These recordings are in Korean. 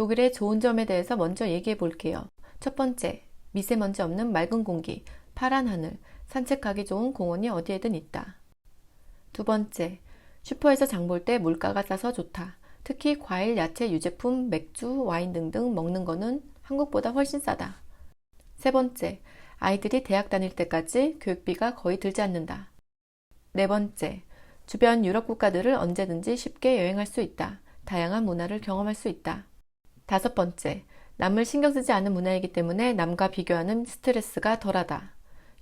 독일의 좋은 점에 대해서 먼저 얘기해 볼게요. 첫 번째, 미세먼지 없는 맑은 공기, 파란 하늘, 산책하기 좋은 공원이 어디에든 있다. 두 번째, 슈퍼에서 장 볼 때 물가가 싸서 좋다. 특히 과일, 야채, 유제품, 맥주, 와인 등등 먹는 거는 한국보다 훨씬 싸다. 세 번째, 아이들이 대학 다닐 때까지 교육비가 거의 들지 않는다. 네 번째, 주변 유럽 국가들을 언제든지 쉽게 여행할 수 있다. 다양한 문화를 경험할 수 있다. 다섯 번째, 남을 신경 쓰지 않은 문화이기 때문에 남과 비교하는 스트레스가 덜하다.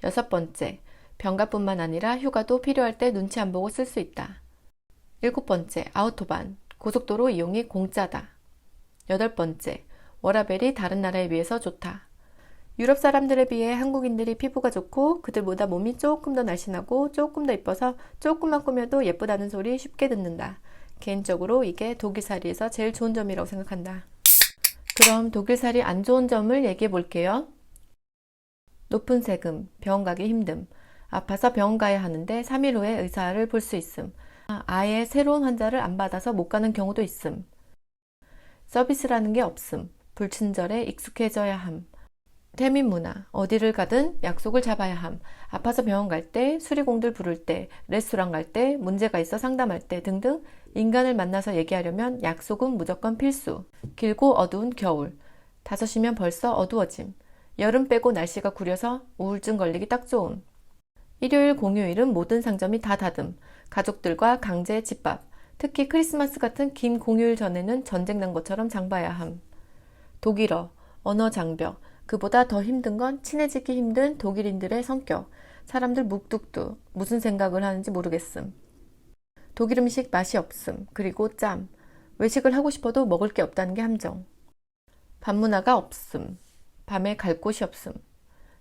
여섯 번째, 병가뿐만 아니라 휴가도 필요할 때 눈치 안 보고 쓸 수 있다. 일곱 번째, 아우토반, 고속도로 이용이 공짜다. 여덟 번째, 워라벨이 다른 나라에 비해서 좋다. 유럽 사람들에 비해 한국인들이 피부가 좋고 그들보다 몸이 조금 더 날씬하고 조금 더 이뻐서 조금만 꾸며도 예쁘다는 소리 쉽게 듣는다. 개인적으로 이게 독일살이에서 제일 좋은 점이라고 생각한다. 그럼 독일살이 안 좋은 점을 얘기해 볼게요. 높은 세금, 병원 가기 힘듦, 아파서 병원 가야 하는데 3일 후에 의사를 볼 수 있음, 아예 새로운 환자를 안 받아서 못 가는 경우도 있음, 서비스라는 게 없음, 불친절에 익숙해져야 함, 태민 문화, 어디를 가든 약속을 잡아야 함, 아파서 병원 갈 때, 수리공들 부를 때, 레스토랑 갈 때, 문제가 있어 상담할 때 등등 인간을 만나서 얘기하려면 약속은 무조건 필수. 길고 어두운 겨울. 5시면 벌써 어두워짐. 여름 빼고 날씨가 구려서 우울증 걸리기 딱 좋음. 일요일 공휴일은 모든 상점이 다 닫음. 가족들과 강제 집밥. 특히 크리스마스 같은 긴 공휴일 전에는 전쟁 난 것처럼 장봐야 함. 독일어, 언어 장벽. 그보다 더 힘든 건 친해지기 힘든 독일인들의 성격. 사람들 묵뚝뚝. 무슨 생각을 하는지 모르겠음. 독일 음식 맛이 없음. 그리고 짬. 외식을 하고 싶어도 먹을 게 없다는 게 함정. 밤문화가 없음. 밤에 갈 곳이 없음.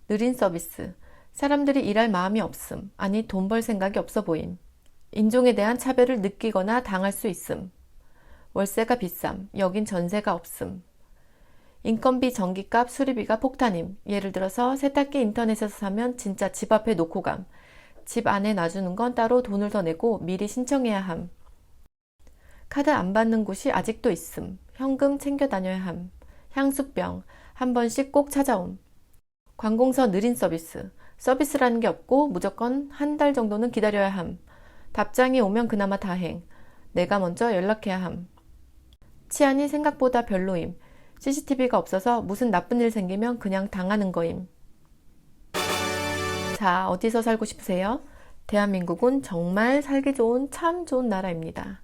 느린 서비스. 사람들이 일할 마음이 없음. 아니 돈 벌 생각이 없어 보임. 인종에 대한 차별을 느끼거나 당할 수 있음. 월세가 비쌈. 여긴 전세가 없음. 인건비, 전기값, 수리비가 폭탄임. 예를 들어서 세탁기 인터넷에서 사면 진짜 집 앞에 놓고 감. 집 안에 놔주는 건 따로 돈을 더 내고 미리 신청해야 함. 카드 안 받는 곳이 아직도 있음. 현금 챙겨 다녀야 함. 향수병. 한 번씩 꼭 찾아옴. 관공서 느린 서비스. 서비스라는 게 없고 무조건 한 달 정도는 기다려야 함. 답장이 오면 그나마 다행. 내가 먼저 연락해야 함. 치안이 생각보다 별로임. CCTV가 없어서 무슨 나쁜 일 생기면 그냥 당하는 거임. 자, 어디서 살고 싶으세요? 대한민국은 정말 살기 좋은 참 좋은 나라입니다.